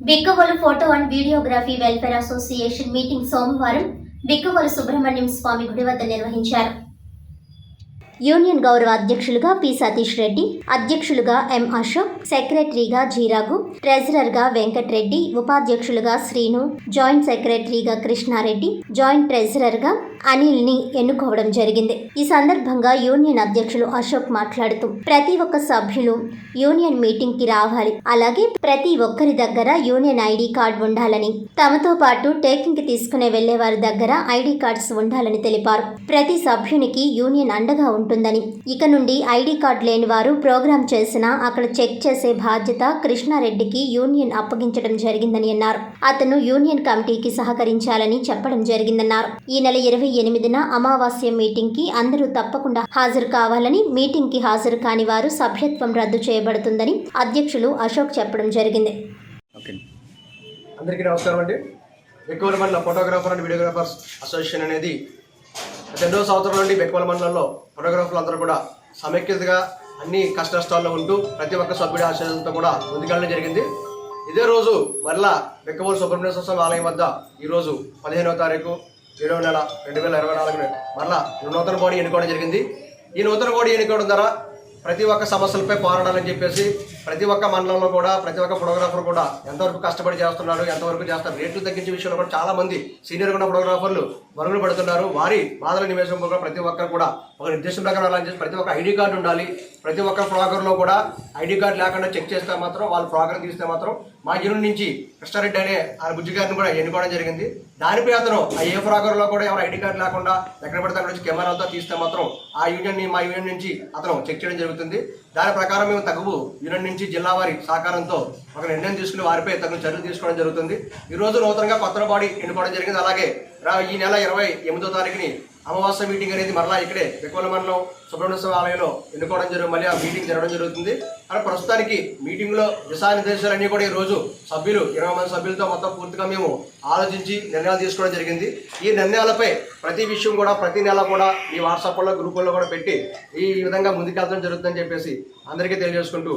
Bikkavolu photo and videography welfare association meeting సోమవారం బిక్కవోలు సుబ్రహ్మణ్యం స్వామి గుడి వద్ద నిర్వహించారు. యూనియన్ గౌరవ అధ్యక్షులుగా పి. సతీష్ రెడ్డి అధ్యక్షులుగా ఎం. అశోక్ సెక్రటరీగా జీరాగు ట్రెజరర్గా వెంకట్రెడ్డి ఉపాధ్యక్షులుగా శ్రీను జాయింట్ సెక్రటరీగా కృష్ణారెడ్డి జాయింట్ ట్రెజరర్గా అనిల్ని ఎన్నుకోవడం జరిగింది. ఈ సందర్భంగా యూనియన్ అధ్యక్షులు అశోక్ మాట్లాడుతూ ప్రతి ఒక్క సభ్యులు యూనియన్ మీటింగ్కి రావాలి. అలాగే ప్రతి ఒక్కరి దగ్గర యూనియన్ ఐడి కార్డ్ ఉండాలని. తమతో పాటు టేకింగ్కి తీసుకునే వెళ్ళే వారి దగ్గర ఐడి కార్డ్స్ ఉండాలని తెలిపారు. ప్రతి సభ్యునికి యూనియన్ అండగా ఉంటుందని. ఇక నుండి ఐడి కార్డ్ లేని వారు ప్రోగ్రాం చేసినా అక్కడ చెక్ చేసే బాధ్యత కృష్ణారెడ్డికి యూనియన్ అప్పగించడం జరిగిందని అన్నారు. అతను యూనియన్ కమిటీకి సహకరించాలని చెప్పడం జరిగిందన్నారు. ఈ నెల ఇరవై ఎనిమిదిన అమావాస్య మీటింగ్కి అందరూ తప్పకుండా హాజరు కావాలని మీటింగ్కి హాజరు కాని వారు సభ్యత్వం రద్దు చేయబడుతుందని అధ్యక్షులు అశోక్ చెప్పడం జరిగింది. ఓకే. అందరికీ నమస్కారం అండి. బెక్కువల మండల ఫోటోగ్రాఫర్ అండ్ వీడియోగ్రాఫర్స్ అసోసియేషన్ అనేది రెండవ సంవత్సరం నుండి బెక్వల మండలంలో ఫోటోగ్రాఫర్లు అందరూ కూడా సమైక్యతగా అన్ని కష్ట నష్టాల్లో ఉంటూ ప్రతి ఒక్క సభ్యుడి ఆశయంతో కూడా ముందుకెళ్ళడం జరిగింది. ఇదే రోజు మరలా బెక్కవోలు సుబ్రహ్మణ్య స్వామి ఆలయం వద్ద ఈరోజు పదిహేనవ తారీఖు ఏడవ నెల రెండు వేల ఇరవై నాలుగున మరలా నూతన బాడీ ఎన్నుకోవడం జరిగింది. ఈ నూతన బాడీ ఎన్నుకోవడం ద్వారా ప్రతి ఒక్క సమస్యలపై పోరాడాలని చెప్పేసి ప్రతి ఒక్క మండలంలో కూడా ప్రతి ఒక్క ఫోటోగ్రాఫర్ కూడా ఎంతవరకు కష్టపడి చేస్తున్నాడు ఎంతవరకు చేస్తారు రేట్లు తగ్గించే విషయంలో కూడా చాలా మంది సీనియర్ ఉన్న ఫోటోగ్రాఫర్లు మరుగులు పడుతున్నారు. వారి బాధల నివేశం కూడా ప్రతి ఒక్కరు కూడా ఒక నిర్దేశం ప్రకారం వెళ్ళాలని ప్రతి ఒక్క ఐడి కార్డు ఉండాలి. ప్రతి ఒక్క ఫోటోగ్రాఫర్లో కూడా ఐడి కార్డు లేకుండా చెక్ చేస్తే మాత్రం వాళ్ళు ప్రోగ్రాం తీస్తే మాత్రం మా జిల్లు నుంచి కృష్ణారెడ్డి అనే ఆ బుజ్జి గారిని కూడా ఎన్నుకోవడం జరిగింది. దానిపై అతను ఆ ఏ ప్రోగ్రాంలో కూడా ఎవరు ఐడి కార్డు లేకుండా ఎక్కడ పడితే అక్కడ నుంచి కెమెరాలతో తీస్తే మాత్రం ఆ యూనియన్ని మా యూనియన్ నుంచి అతను చెక్ చేయడం జరుగుతుంది. దాని ప్రకారం మేము తగు యూనియన్ నుంచి జిల్లా వారి సహకారంతో ఒక నిర్ణయం తీసుకుని వారిపై తగిన చర్యలు తీసుకోవడం జరుగుతుంది. ఈ రోజు నూతనంగా కొత్త బాడీ ఎన్నుకోవడం జరిగింది. అలాగే ఈ నెల ఇరవై ఎనిమిదో తారీఖుని అమావాస్య మీటింగ్ అనేది మరలా ఇక్కడే వికోల మండలం సుబ్రహ్మణ్య స్వామి ఆలయంలో ఎన్నుకోవడం జరుగు మళ్ళీ ఆ మీటింగ్ జరగడం జరుగుతుంది. అలా ప్రస్తుతానికి మీటింగ్లో దిశానిర్దేశాలన్నీ కూడా ఈ రోజు సభ్యులు ఇరవై మంది సభ్యులతో మొత్తం పూర్తిగా మేము ఆలోచించి నిర్ణయాలు తీసుకోవడం జరిగింది. ఈ నిర్ణయాలపై ప్రతి విషయం కూడా ప్రతి నెల కూడా ఈ వాట్సాప్లో గ్రూపుల్లో కూడా పెట్టి ఈ విధంగా ముందుకెళ్తడం జరుగుతుందని చెప్పేసి అందరికీ తెలియజేసుకుంటూ